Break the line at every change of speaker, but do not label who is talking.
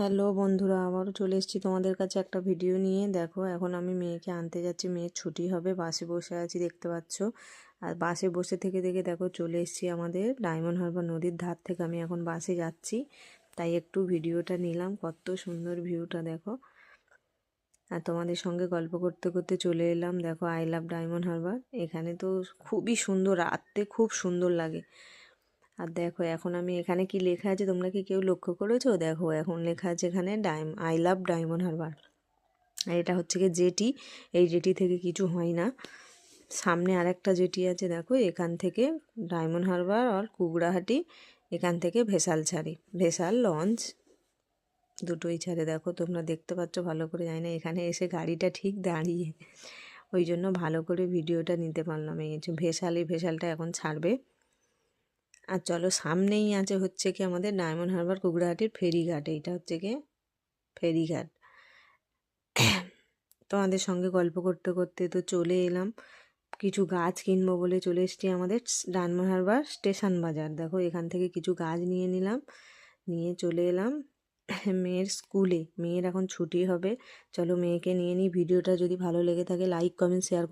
Hello বন্ধুরা, আবারও চলে এসেছি তোমাদের কাছে একটা ভিডিও নিয়ে। দেখো, এখন আমি মেয়েকে আনতে যাচ্ছি। মেয়ের ছুটি হবে, বাসে বসে আছি, দেখতে পাচ্ছ। আর বাসে বসে থেকে থেকে দেখো, চলে এসেছি আমাদের ডায়মন্ড হারবার নদীর ধার থেকে। আমি এখন বাসে যাচ্ছি, তাই একটু ভিডিওটা নিলাম। কত সুন্দর ভিউটা, দেখো। আর তোমাদের সঙ্গে গল্প করতে করতে চলে এলাম। দেখো আই লাভ ডায়মন্ড হারবার এখানে তো খুবই সুন্দর, রাত্রে খুব সুন্দর লাগে। আর দেখো, এখন আমি এখানে কি লেখা আছে? তোমরা কি কেউ লক্ষ্য করেছ? দেখো, এখন লেখা আছে এখানে ডায়ম আই লাভ ডায়মন্ড হারবার আর এটা হচ্ছে কি জেটি। এই জেটি থেকে কিছু হয় না। সামনে আরেকটা জেটি আছে, দেখো, এখান থেকে ডায়মন্ড হারবার আর কুগড়াহাটি এখান থেকে ভেসাল ছাড়ি। ভেসাল, লঞ্চ, দুটোই ছাড়ে। দেখো, তোমরা দেখতে পাচ্ছ, ভালো করে জানি না, এখানে এসে গাড়িটা ঠিক দাঁড়িয়ে। ওই জন্য ভালো করে ভিডিওটা নিতে পারলাম। এই ভেসাল, এই ভেসালটা এখন ছাড়বে। আর চলো সামনেই আছে হচ্ছে কি আমাদের ডায়মন্ড হারবার কুগড়াহাটির ফেরিঘাট, এইটা হচ্ছে কি ফেরিঘাট। তোমাদের সঙ্গে গল্প করতে করতে তো চলে এলাম। কিছু গাছ কিনবো বলে চলে এসছি আমাদের ডায়মন্ড হারবার স্টেশন বাজার। দেখো এখান থেকে কিছু গাছ নিয়ে নিলাম, নিয়ে চলে এলাম মেয়ের স্কুলে। মেয়ের এখন ছুটি হবে। চলো মেয়েকে নিয়ে নিই। ভিডিওটা যদি ভালো লেগে থাকে লাইক কমেন্ট শেয়ার